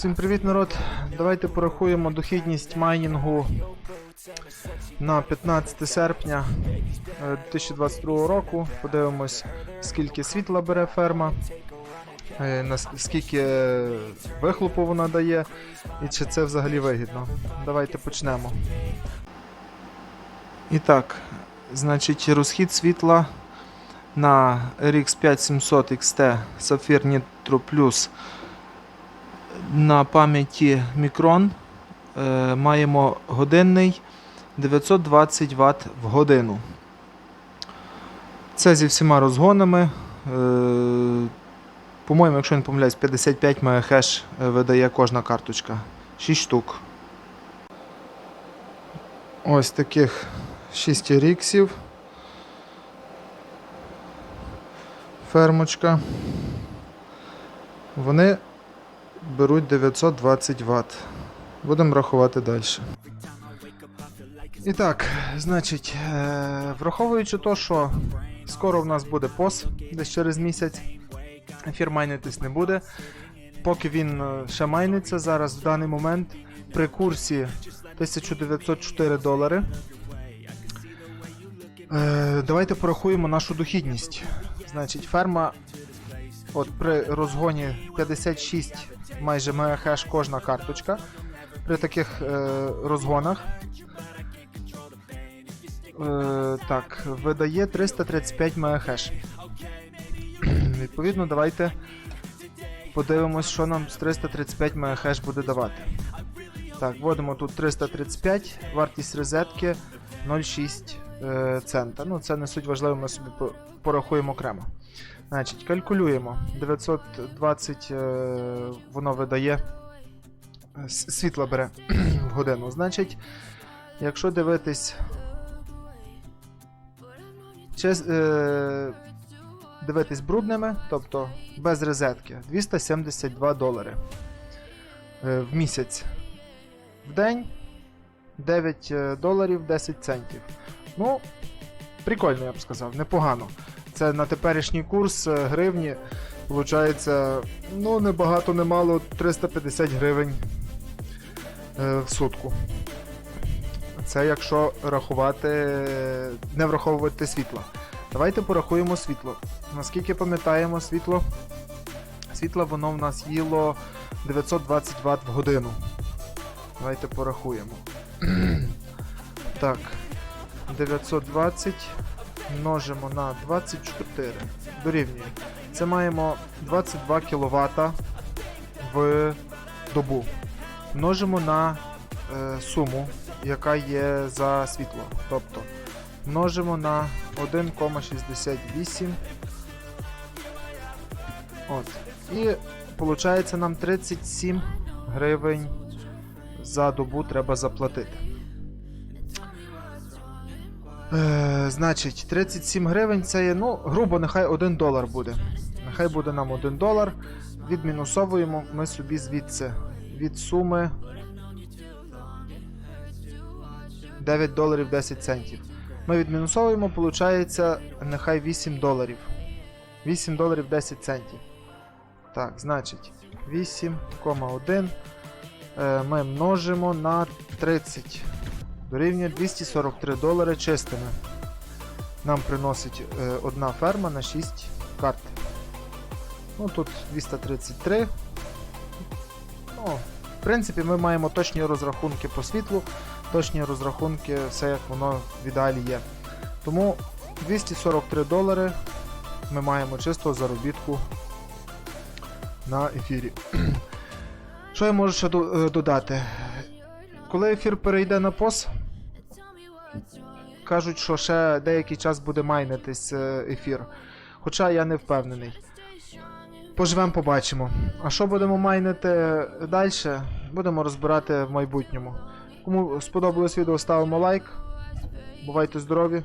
Всім привіт, народ. Давайте порахуємо дохідність майнінгу на 15 серпня е, 2022 року. Подивимось, скільки світла бере ферма, е, нас- скільки вихлопу вона дає, і чи це взагалі вигідно. Давайте почнемо. І так, значить, розхід світла на RX 5700 XT Sapphire Nitro Plus на пам'яті Micron е, маємо годинний 920 Вт в годину. Це зі всіма розгонами. Е, по-моєму, якщо не помиляюсь, 55 МГц видає кожна карточка. 6 штук. Ось таких 6 ріксів. Фермочка. Вони беруть 920 Вт. Будемо рахувати далі. І так, значить, е, враховуючи то, що скоро в нас буде пос, десь через місяць, ефір майнитись не буде. Поки він е, ще майниться зараз в даний момент при курсі 1904 долари. Е, давайте порахуємо нашу дохідність. Значить, ферма от при розгоні 56 майже МГц кожна карточка. При таких е, розгонах е, так, видає 335 МГц. Відповідно, давайте подивимось, що нам з 335 МГц буде давати. Так, вводимо тут 335, вартість розетки 0,6 е, цента. Ну, це не суть важливо, ми собі по- порахуємо окремо. Значить, калькулюємо. 920 е, воно видає світло бере в годину. Значить, якщо дивитись. Чес, е, дивитись брудними, тобто без розетки, 272 долари е, в місяць. В день 9 е, доларів 10 центів. Ну, прикольно, я б сказав, непогано. Це на теперішній курс е, гривні. Получається, ну, не багато, не мало 350 гривень е, в сутку. Це якщо рахувати, не враховувати світло. Давайте порахуємо світло. Наскільки пам'ятаємо, світло. Світло воно в нас їло 920 Вт в годину. Давайте порахуємо. так. 920 множимо на 24. Дорівнює. Це маємо 22 кВт в добу. Множимо на е, суму, яка є за світло. Тобто множимо на 1,68. От. І виходить нам 37 гривень за добу треба заплатити. Е, значить, 37 гривень це є, ну, грубо, нехай 1 долар буде. Нехай буде нам 1 долар. Відмінусовуємо ми собі звідси від суми 9 доларів 10 центів. Ми відмінусовуємо, виходить, нехай 8 доларів. 8 доларів 10 центів. Так, значить, 8,1 е, ми множимо на 30. Дорівнює 243 долари чистими. Нам приносить е, одна ферма на 6 карт. Ну тут 233. Ну, в принципі, ми маємо точні розрахунки по світлу, точні розрахунки, все як воно в ідеалі є. Тому 243 долари ми маємо чистого заробітку на ефірі. Що я можу ще е, додати? Коли ефір перейде на пос, кажуть, що ще деякий час буде майнитись е, ефір. Хоча я не впевнений. Поживемо, побачимо. А що будемо майнити далі, будемо розбирати в майбутньому. Кому сподобалось відео, ставимо лайк. Бувайте здорові!